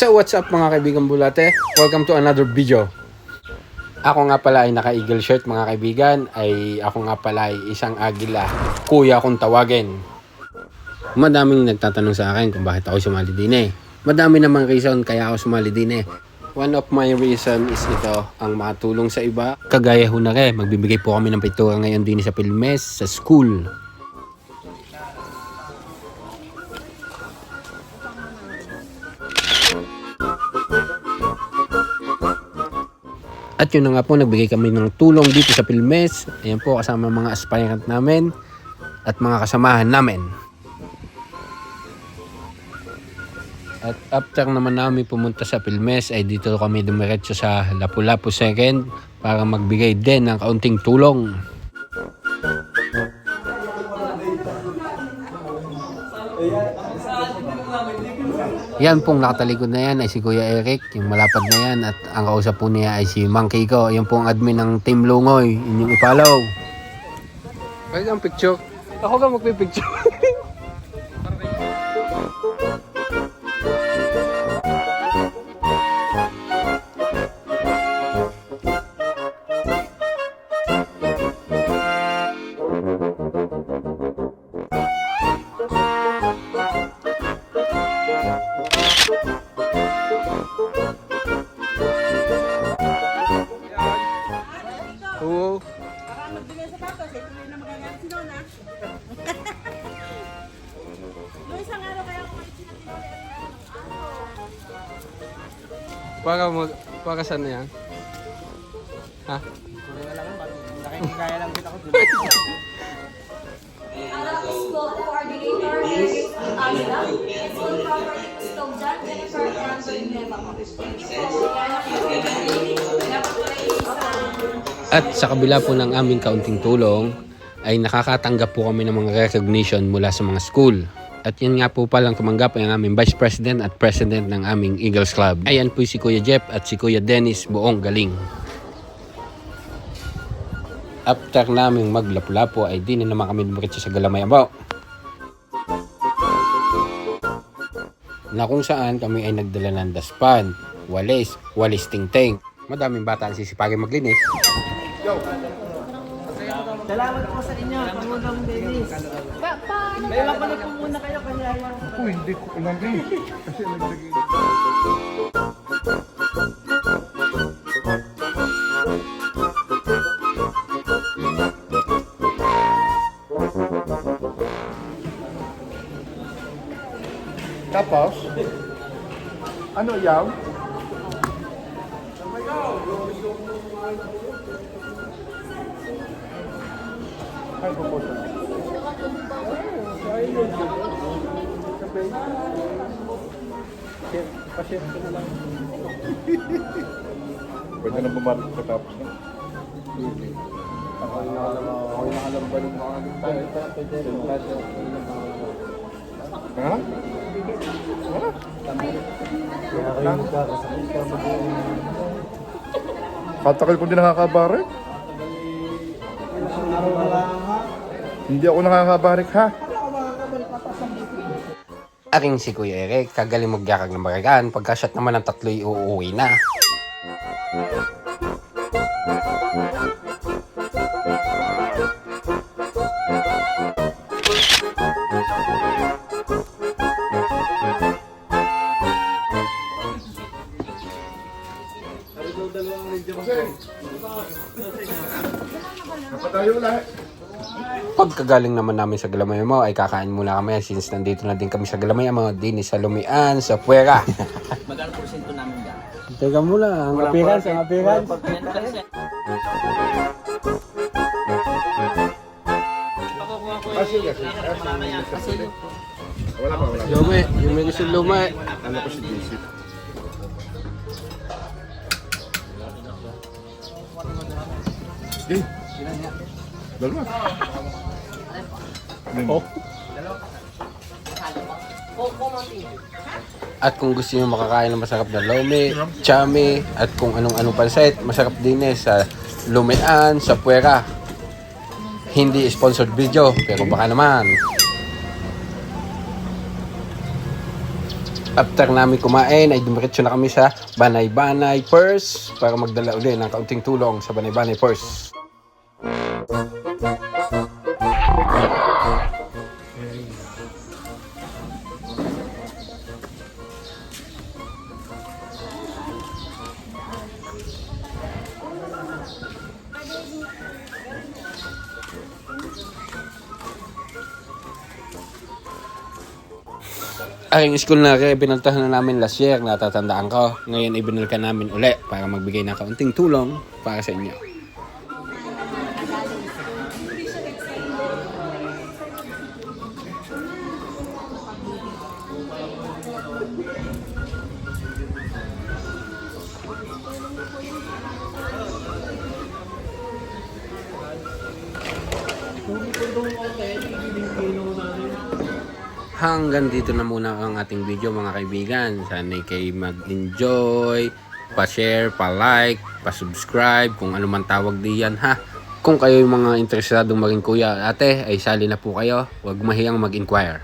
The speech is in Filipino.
So what's up mga kaibigan bulate? Welcome to another video. Ako nga pala ay naka-eagle shirt mga kaibigan. Ay ako nga pala ay isang agila. Kuya kung tawagin. Madaming nagtatanong sa akin kung bakit ako sumali din eh. Madami namang reason kaya ako sumali din eh. One of my reason is ito, ang makatulong sa iba. Kagaya ho na rin, magbibigay po kami ng pintura ngayon din sa Pilmes, sa school. At yun na nga po, nagbigay kami ng tulong dito sa Pilmes. Ayan po, kasama mga aspirant namin at mga kasamahan namin. At after naman namin pumunta sa Pilmes, ay dito kami dumiretso sa Lapu-Lapu Second para magbigay din ng kaunting tulong. Yan pong nakatalikod na yan ay si Kuya Eric, yung malapad na yan. At ang kausap po niya ay si Mang Kiko, yung pong admin ng Team Lungoy. Inyong ipalaw. Pwede ang picture. Ako ka magpipicture. Oo. Baka magbigay sa patos, eh, tuloy na magagamit si Nona. Noong isang araw kaya ako sinabi ko Para mo, para saan na yan? Ha? School coordinator, Eric Angela, and school property custodian, Jennifer Lema po. Thank you po. At sa kabila po ng aming kaunting tulong, ay nakakatanggap po kami ng mga recognition mula sa mga school. At yan nga po palang tumanggap ang aming Vice President at President ng aming Eagles Club. Ayan po si Kuya Jeff at si Kuya Dennis buong galing. After naming maglapu-lapo ay di na naman kami dumiretso sa Galamayabaw. Na kung saan kami ay nagdala ng daspan, walis, walis ting-ting. Madaming bata ang sisipagin maglinis. Salamat po sa inyo, Pangulong Dennis. Pa paano? May mapanood po muna kayo kaya yung... Ako hindi ko alam eh. Kasi naglagay. Tapos, ano yan? Ay, pupunta. Pa-chef ko na lang. Pwede na bumalik sa tapos na. Ako yung alam mo, ako yung alam ba ng mga Ha? Ha? Katakal ko din nakakabarik. Hindi ako nakakabarik ha. Aking si Kuya Eric, kagaling magyakag ng baragaan. Pagka-shot naman ng tatlo'y uuwi na. Napatayo lahat. Pagkagaling naman namin sa Galamayamo ay kakain muna kami since nandito na din kami sa Galamayamo, din sa Lumian, sa Puera. Magkano porsyento namin dyan? Teka muna, ang appearance, ang appearance. Kasi kasi. Kasi. Wala pa, wala pa. Lume, yung may gusto lume. Ano ko si DC? Eh. Dalawa. Oh. At kung gusto niyo makakain ng masarap na lome, chami, at kung anong-anong pansit, masarap din eh sa Lumian, sa Puera. Hindi sponsored video, pero baka naman. After namin kumain ay dumiretso na kami sa Banay Banay Purse para magdala uli ng kaunting tulong sa Banay Banay Purse. Aking school na rin, binaltahan na namin last year, natatandaan ko. Ngayon, ibinalkan namin uli para magbigay ng kaunting tulong para sa inyo. Hanggang dito na muna ang ating video mga kaibigan. Sana kayo mag-enjoy, pa-share, pa-like, pa-subscribe, kung ano man tawag diyan ha. Kung kayo yung mga interesadong maging kuya at ate, ay sali na po kayo. Huwag mahiyang mag-inquire.